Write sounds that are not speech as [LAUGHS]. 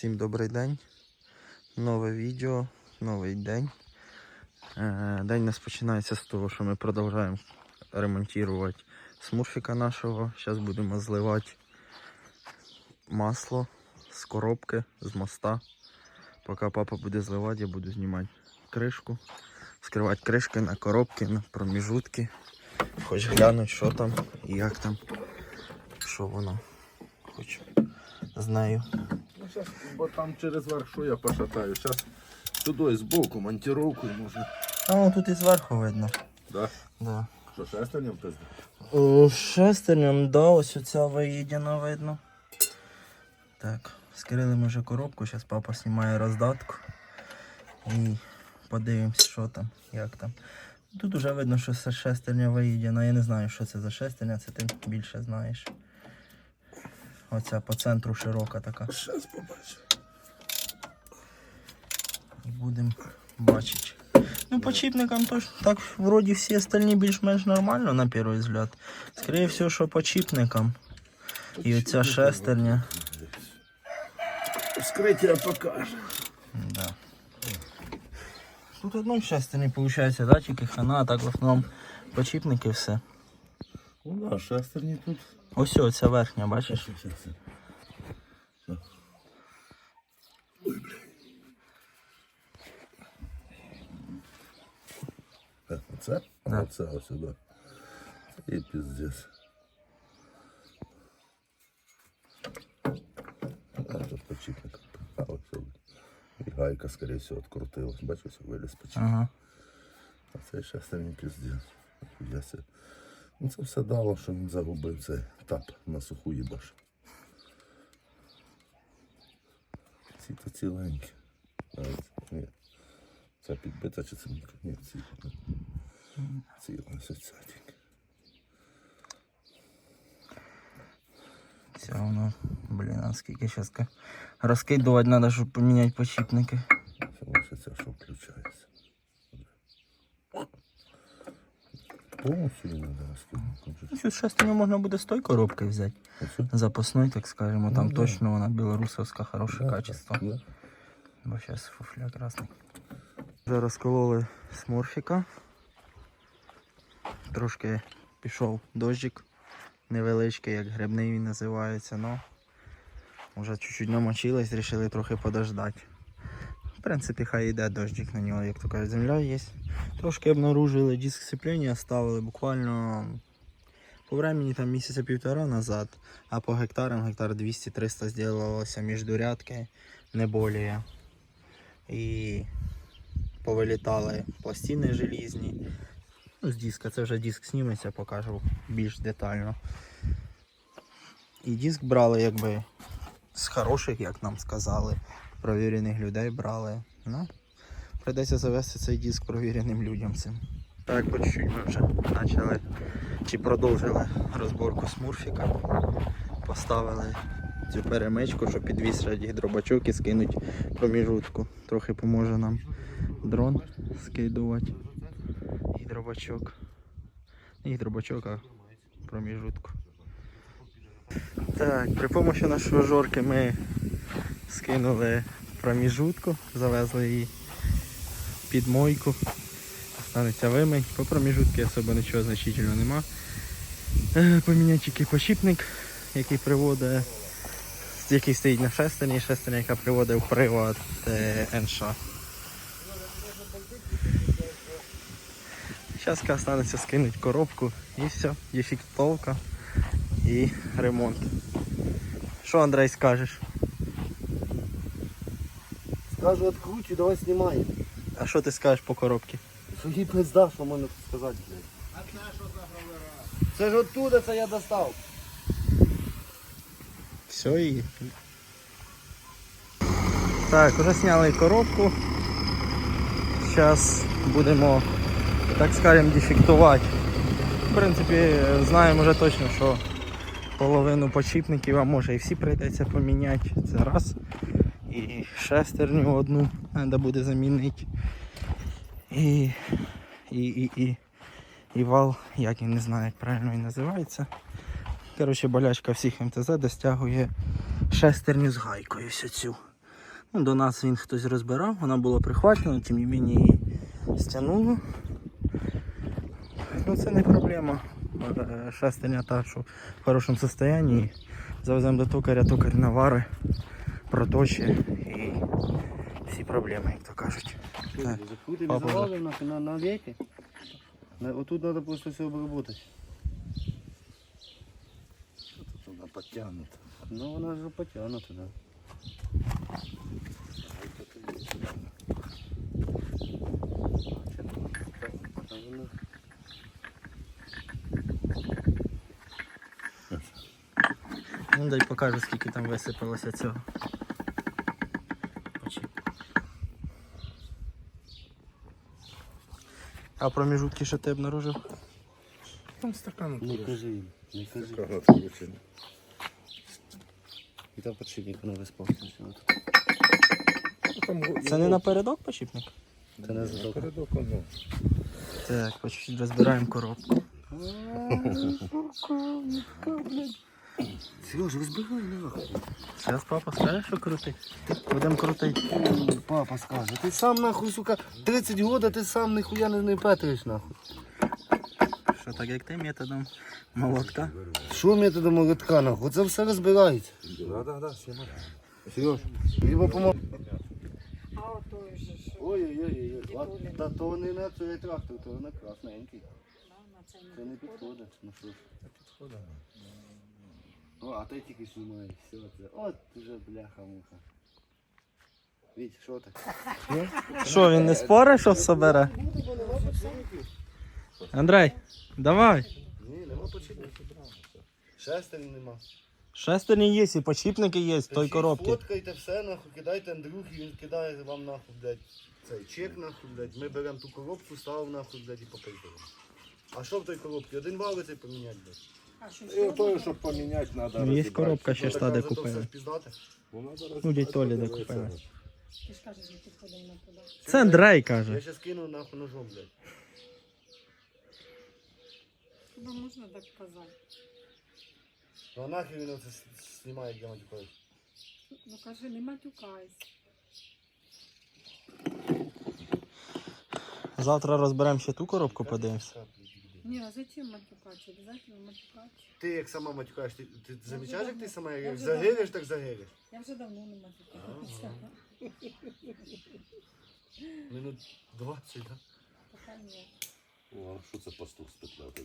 Всім добрий день. Нове відео, новий день. Е, День нас починається з того, що ми продовжуємо ремонтувати смурфіка нашого. Зараз будемо зливати масло з коробки, з моста. Поки папа буде зливати, я буду знімати кришку, скривати кришки на коробки, на проміжутки. Хоч глянути, що там і як там, що воно. Хоч з нею. Ну, бо там через верх, що я пошатаю. Зараз туди збоку монтировкою можна. А, ну, тут і зверху видно. Да? Да. Що, шестерням пизди? О, Шестерням, да, ось оця виїдена видно. Так, скрили ми вже коробку, зараз папа знімає роздатку. І подивимось, що там, як там. Тут вже видно, що це шестерня виїдена. Я не знаю, що це за шестерня, це ти більше знаєш. Оця по центру широка така. Зараз побачу. І будемо бачити. Ну, по чіпникам то ж так вроді всі остальні більш-менш нормально на перший взгляд. Скоріше всього, що по чіпникам. І оця шестерня. Вскриття покаже. Да. Тут одної шестерні виходить, да, тільки хана, а так в основному почіпники все. Ну да, шестерні тут. Ось оця верхня, бачиш? Щас, щас. Щас. Ой, блін. Е, Оце? А Да. оце ось сюди. Це і піздець. А тут почіпник. А ось сюди. І гайка, скоріше всього, відкрутилась. Бачиш, виліз почіпник. Ага. А це ще не піздець. Я се... Ну це все дало, що він загубив цей тап на суху їбаш. Ці то ціленькі. Ні. Це підбита чи це мікро? Ні, ці. Ці ось ця тільки. Все воно, блін, а скільки зараз розкидувати треба, щоб поміняти почіпники. Це лише це, що Повністю її треба. Ну, Цю можна буде з тої коробки взяти. Оцю? Запасной, так скажемо, там Ну, да. точно вона білорусовська, хороше Да, качество. да. Бо зараз фуфля красний. Вже розкололи смурфіка. Трошки пішов дощик. Невеличкий, як грибний він називається, но вже чуть-чуть намочились, вирішили трохи подождати. В принципі, хай йде дощик на нього, як то кажуть, земля є. Трошки обнаружили диск сцеплення, ставили буквально по времени там місяця півтора назад, а по гектарам гектар 200-300 зробилося міждурядки, не более. І повилітали пластини желізні. Ну, з диска, це вже диск зніметься, покажу більш детально. І диск брали якби з хороших, як нам сказали, провірених людей брали. Ну, прийдеться завести цей диск провіреним людям цим. Так, по чуть-чуть ми вже почали чи продовжили розборку смурфіка. Поставили цю перемичку, щоб підвісити гідробачок і скинуть проміжутку. Трохи поможе нам дрон скидувати. Гідробачок. Не гідробачок, а проміжутку. Так, при допомогі нашої жорки ми скинули проміжутку, завезли її під мойку. Останеться вимить. По проміжутки особо нічого значительного нема. Е, Поміняти тільки почіпник, який приводить, який стоїть на шестерні, шестерня, яка приводить в привод е, НШ. Зараз останеться скинути коробку і все, дефектовка і ремонт. Що Андрей скажеш? Скажу, откручу, давай знімай. А що ти скажеш по коробці? Що їй пизда, що можна тут сказати, блядь. А це що за Це ж оттуда це я достав. Все і. Так, вже зняли коробку. Зараз будемо, так скажемо, дефектувати. В принципі, знаємо вже точно, що половину почіпників, а може і всі прийдеться поміняти. Це раз. І шестерню одну треба буде замінити. І, і, і, і, і вал, як я не знаю, як правильно він називається. Коротше, болячка всіх МТЗ достягує шестерню з гайкою ось цю. Ну, до нас він хтось розбирав, вона була прихвачена, тим не мені її стягнуло. Ну це не проблема. Е, Шестерня та, що в хорошому стані. Завеземо до токаря, токар навари, проточить і всі проблеми, як то кажуть. Так. Закрутим Папа, і завалим на, на веки. На, отут треба просто все обработати. Тут вона потягнута. Ну вона ж потягнута, да. Ну дай покажу, скільки там висипалося цього. А проміжутки що ти обнаружив? Там стакан Не кажи їм, не кажи. Стакан відкручений. І там подшипник на виспався. Ну, там го- Це не напередок почіпник? Це не задок. Передок, ну. Так, по чуть-чуть розбираємо коробку. [LAUGHS] Сережа, розбивай нахуй. Зараз папа скаже, що крутить. Будемо крутити. Папа скаже, ти сам нахуй, сука, 30 років, ти сам ніхуя не, не петриш нахуй. Що так як ти методом молотка? Що методом молотка нахуй? Це все розбирається. Да, да, да, сіма. Сереж, йому помог. А отой же ж. Ой-ой-ой, а, та то не на цей трактор, то на красненький. цей Це не підходить. підходить. Ну що ж. О, а ти тільки знімаєш. Все це. От уже бляха-муха. Віть, що так? Що, він не спорить, що собере? Андрей, давай. Ні, нема почіпників. Шестерні нема. Шестерні є і почіпники є в той Пишіть, коробці. Фоткайте все, нахуй, кидайте Андрюхі, він кидає вам нахуй, блядь, цей чек нахуй, блядь. Ми беремо ту коробку, ставимо нахуй, блядь, і попейте. А що в той коробці? Один валиться і поміняти, блядь. І ще щоб поміняти, треба Ну, Є коробка ще Ну, ж так, а де купили. ж. Ну, дядь Толі де купили. Ти ж кажеш, не підходить на туди. Це Андрей Я каже. ще скину нахуй ножом, блядь. Хіба можна так казати? Ну а нахер він оце с- знімає, як я матюкаюсь. Ну кажи, не матюкайся. Завтра розберемо ще ту коробку, подивимось. Ні, а зачем матюкатися? Обязательно матюкатися. Ти як сама матюкаєш, ти, ти замічаєш, як ти сама Я як вже загириш, так загириш. Я вже давно не матюкаюся. Минут 20, так? Пока ні. О, що це пастух спитляти?